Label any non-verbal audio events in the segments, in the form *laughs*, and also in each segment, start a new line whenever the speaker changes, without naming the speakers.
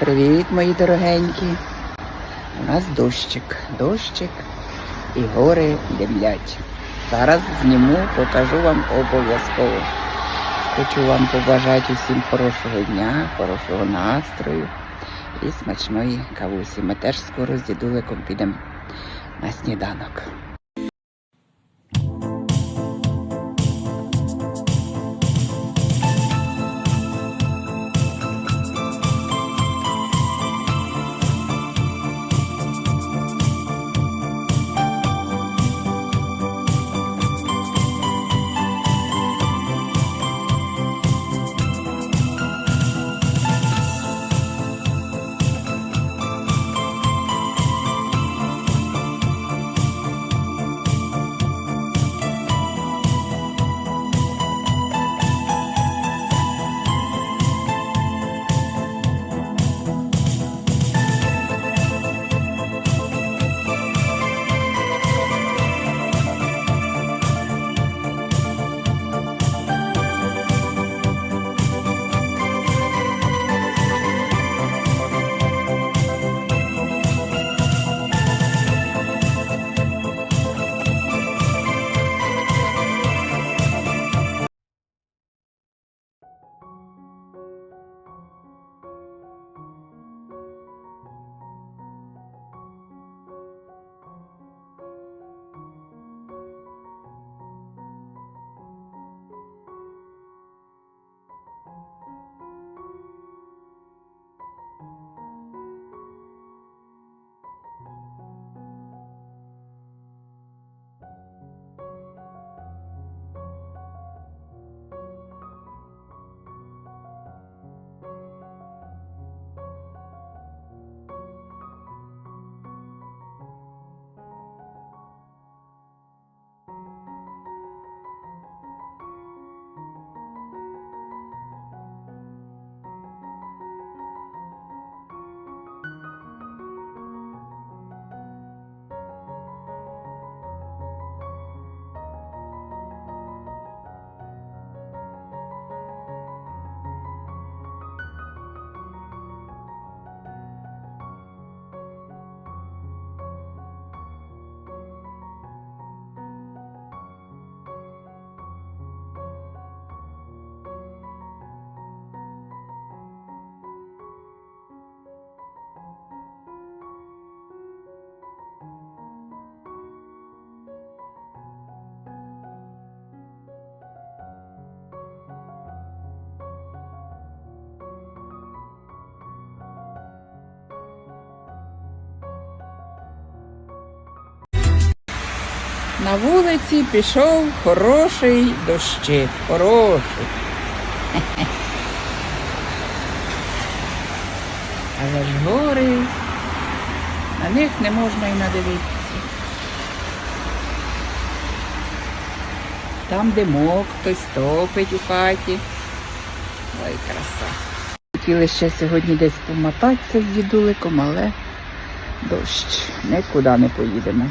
Привіт, мої дорогенькі. У нас дощик, дощик і гори димлять. Зараз зніму, покажу вам обов'язково. Хочу вам побажати усім хорошого дня, хорошого настрою і смачної кавусі. Ми теж скоро з дідуликом підемо на сніданок. На вулиці пішов хороший дощик. Хороший. *laughs* Але ж гори, на них не можна і надивитися. Там димок, хтось топить у хаті. Ой, краса. Хотіли ще сьогодні десь помотатися з дідуликом, але дощ. Нікуди не поїдемо.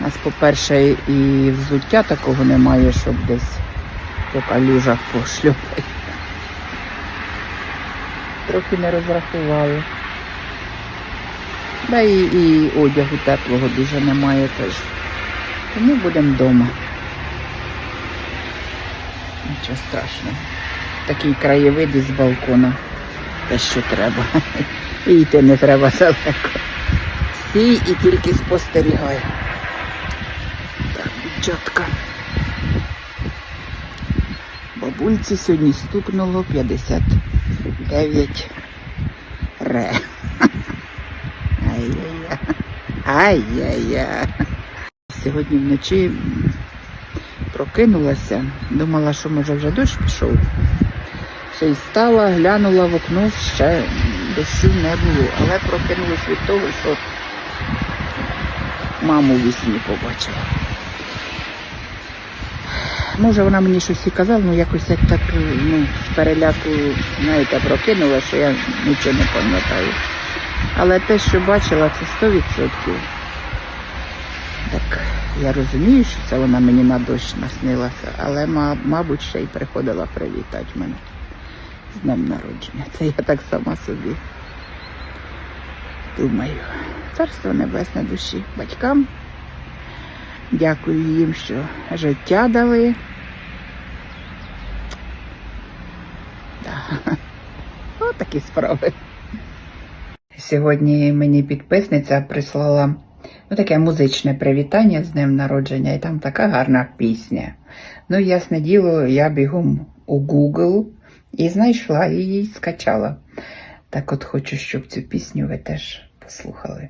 У нас, по-перше, і взуття такого немає, щоб десь по калюжах пошлюпати. Трохи не розрахували. Да і, і одягу теплого дуже немає теж. Тому будемо вдома. Нічого страшного. Такий краєвид із балкона. Те, що треба. *laughs* І йти не треба далеко. Всі і тільки спостерігаю. Так. Бабульці сьогодні стукнуло 59 ре. Ай-яй-яй. Ай-яй-яй. Сьогодні вночі прокинулася, думала, що може вже дощ пішов. Ще й стала, глянула в окно, ще дощу не було, але прокинулась від того, що маму вісні побачила. Може, вона мені щось і казала, ну якось як так ну, з переляку, знаєте, прокинула, що я нічого не пам'ятаю. Але те, що бачила, це 100%. Так, я розумію, що це вона мені на дощ наснилася, але, мабуть, ще й приходила привітати мене з днем народження. Це я так сама собі
Думаю, царство небесне душі батькам. Дякую їм, що життя дали. Да. *laughs* Ось такі справи. Сьогодні мені підписниця прислала ну, таке музичне привітання з днем народження, і там така гарна пісня. Ну, ясне діло, я бігом у Google і знайшла її і скачала. Так от хочу, щоб цю пісню ви теж послухали.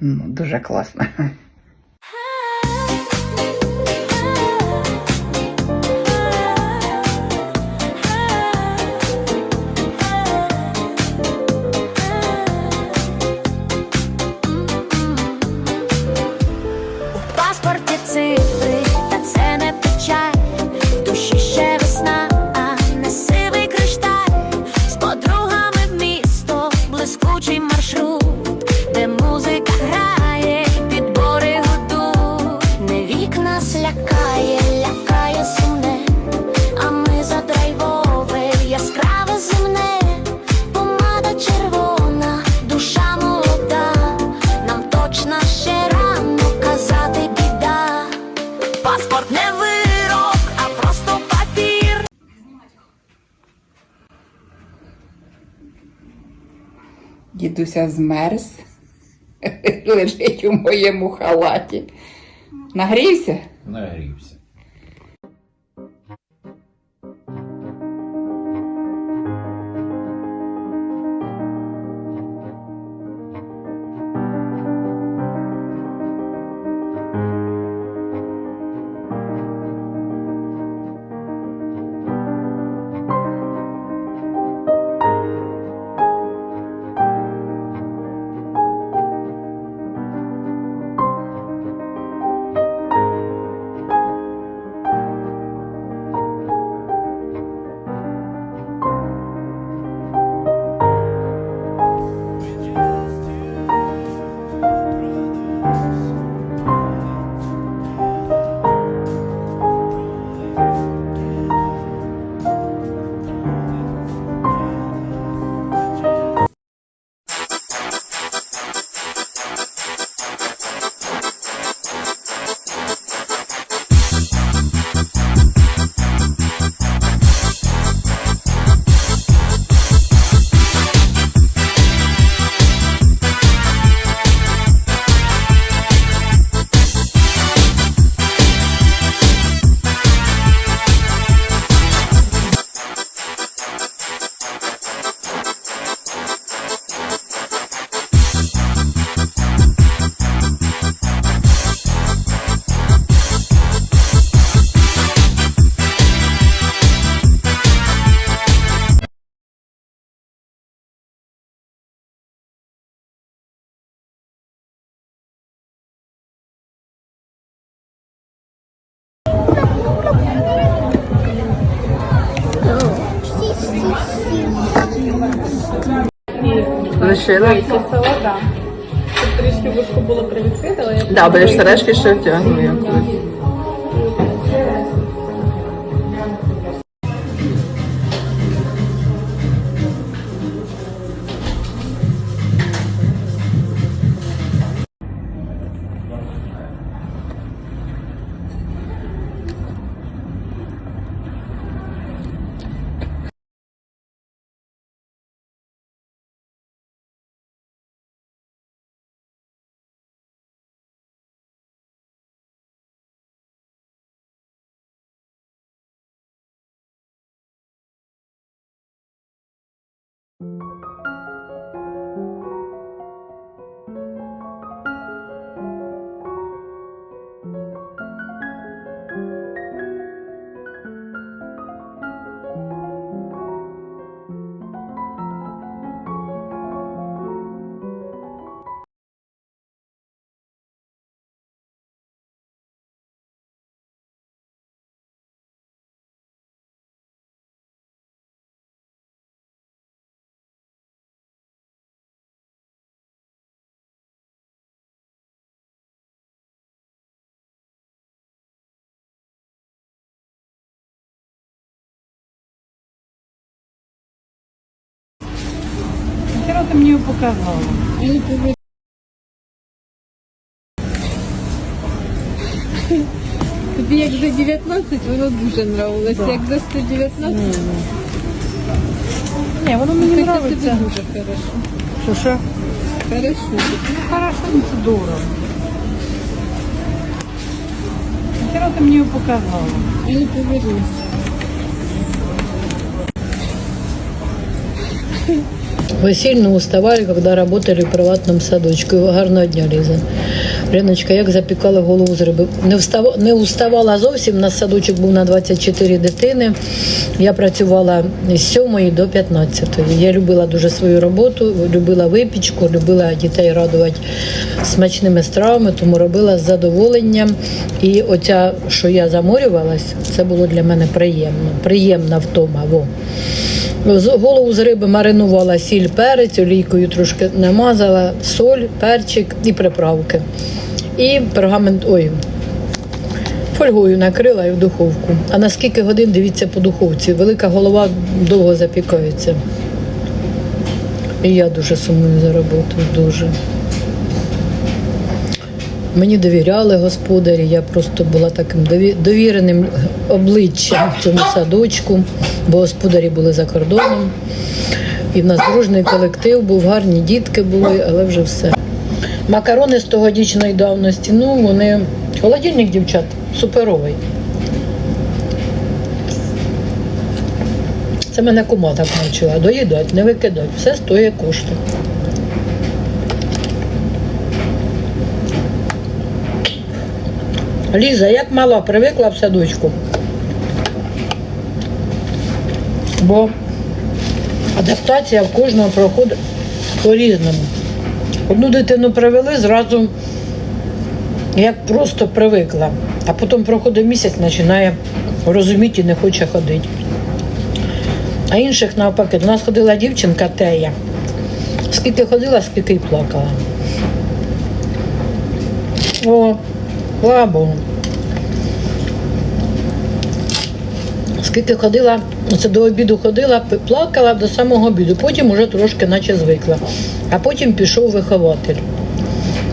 Ну, дуже класно. *laughs* Дідуся змерз, *laughs* лежить у моєму халаті. Нагрівся?
Нагрівся.
Лишила?
Села, так. Трішки вушко було привідкрите, але я
Да, будеш сережки ще втягну якось.
Вчора ти мені його показала.
Тобі як за 19 воно дуже нравилось, як за 119
Ні, воно мені
Хоча тобі
подобається.
дуже хорошо.
Що що?
Хорошо.
Ну, хорошо, ну це дорого. Вчора ти мені його показала.
І не повернусь.
Вы сильно уставали, когда работали в приватному садочку. Гарного дня, Ліза. Риночка, як запікали голову з риби. Не, встав... не уставала зовсім. У нас садочок був на 24 дитини. Я працювала з 7 до 15. Я любила дуже свою роботу, любила випічку, любила дітей радувати смачними стравами, тому робила з задоволенням. І оця, що я заморювалась, це було для мене приємно. Приємна втома. Во. Голову з риби маринувала сіль, перець, олійкою трошки намазала, соль, перчик і приправки. І пергамент, ой, фольгою накрила і в духовку. А на скільки годин дивіться по духовці? Велика голова довго запікається. І я дуже сумую за роботу, дуже. Мені довіряли господарі, я просто була таким довіреним обличчям в цьому садочку, бо господарі були за кордоном. І в нас дружний колектив був, гарні дітки були, але вже все. Макарони з тогодічної давності, ну вони. Холодильник, дівчат, суперовий. Це мене кума так навчила. Доїдать, не викидать. Все стоїть коштує. Ліза, як мала привикла в садочку. Бо адаптація в кожного проходить по-різному. Одну дитину привели, зразу як просто привикла, а потім проходить місяць, починає розуміти і не хоче ходити. А інших навпаки, до нас ходила дівчинка Тея. Скільки ходила, скільки й плакала. О, слава Богу. Скільки ходила, це до обіду ходила, плакала до самого обіду, потім уже трошки наче звикла. А потім пішов вихователь.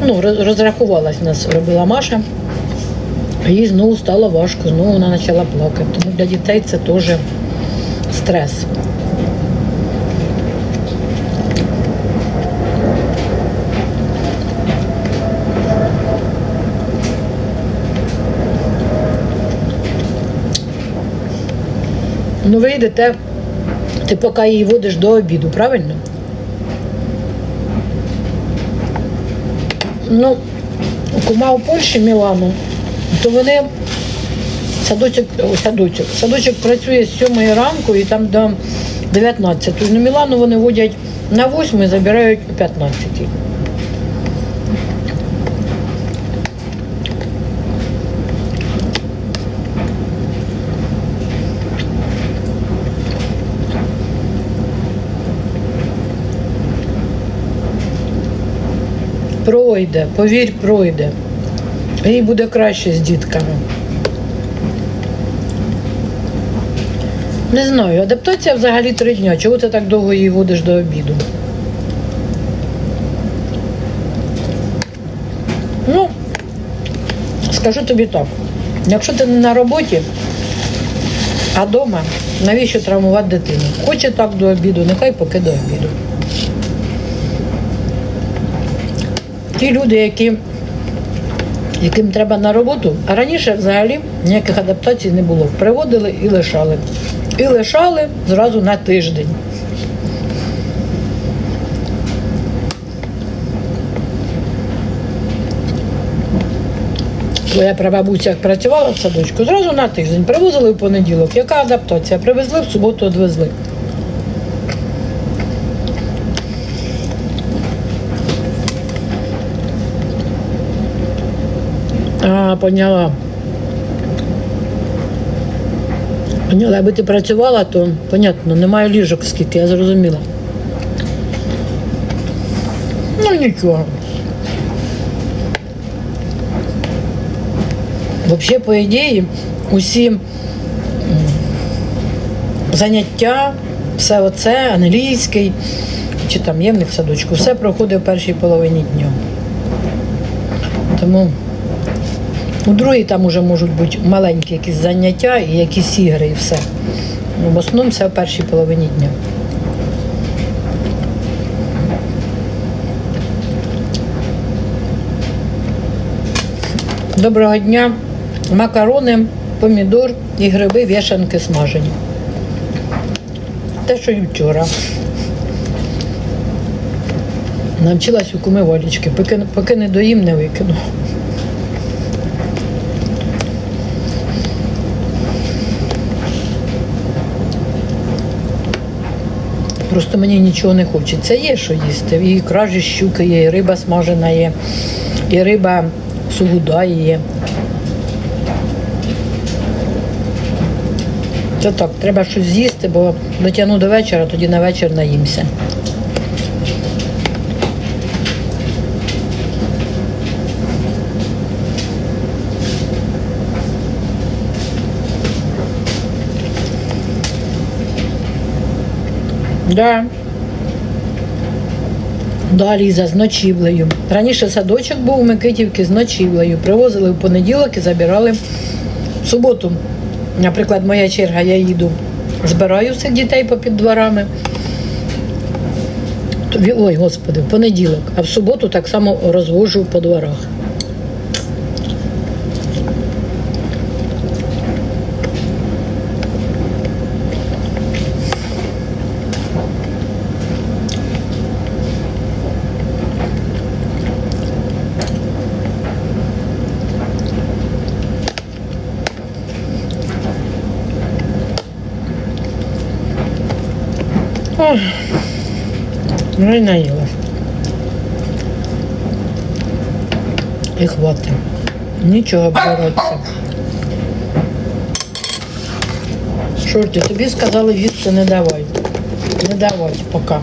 Ну, роз- розрахувалась нас, робила Маша. Їй знову стало важко, знову вона почала плакати. Тому для дітей це теж стрес. Ну, ви йдете, ти поки її водиш до обіду, правильно? Ну, кума у Польщі Мілану, то вони садочок, о, садочок, садочок працює з 7 ранку і там до 19. Ну, Мілану вони водять на 8 і забирають о 15. Пройде, повір, пройде. Їй буде краще з дітками. Не знаю, адаптація взагалі три дня. Чого ти так довго її водиш до обіду? Ну, скажу тобі так. Якщо ти не на роботі, а вдома, навіщо травмувати дитину? Хоче так до обіду, нехай поки до обіду. Ті люди, які, яким треба на роботу, а раніше взагалі ніяких адаптацій не було. Приводили і лишали. І лишали зразу на тиждень. Твоя прабабуся як працювала в садочку, зразу на тиждень. Привозили в понеділок. Яка адаптація? Привезли в суботу, відвезли. А, поняла. Поняла, аби ти працювала, то понятно, немає ліжок скільки, я зрозуміла. Ну нічого. Взагалі, по ідеї, усі заняття, все оце, англійський, чи там є в них садочку, все проходить в першій половині дня. Тому у другій там уже можуть бути маленькі якісь заняття і якісь ігри, і все. Ну, в основному все в першій половині дня. Доброго дня. Макарони, помідор і гриби вішанки смажені. Те, що і вчора. Навчилась у куми Валічки, поки, поки не доїм, не викину. Просто мені нічого не хочеться. Є що їсти. І кражі щуки є, і риба смажена є, і риба сугуда є. Це так, треба щось з'їсти, бо дотягну до вечора, тоді на вечір наїмся. Да. Да, Ліза, з ночівлею. Раніше садочок був у Микитівки з ночівлею. Привозили в понеділок і забирали в суботу. Наприклад, моя черга, я їду, збираю всіх дітей попід дворами. Ой, господи, в понеділок, а в суботу так само розвожу по дворах. Ну і наїла. І хватить. Нічого боротися. Шорті, тобі сказали їсти не давай. Не давай поки.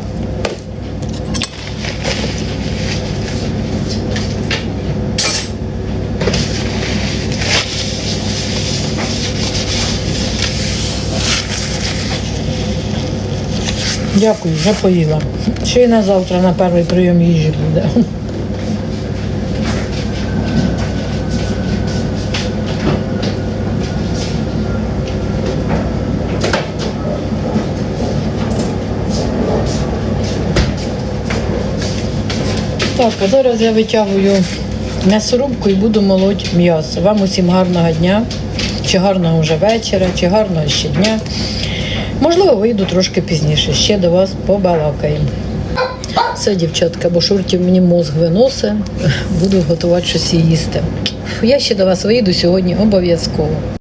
Дякую, вже поїла. Ще й на завтра на перший прийом їжі буде. Так, а зараз я витягую м'ясорубку і буду молоть м'ясо. Вам усім гарного дня, чи гарного вже вечора, чи гарного ще дня. Можливо, вийду трошки пізніше, ще до вас побалакаємо. Все, дівчатка, бо шуртів мені мозг виносить, буду готувати щось їсти. Я ще до вас вийду сьогодні обов'язково.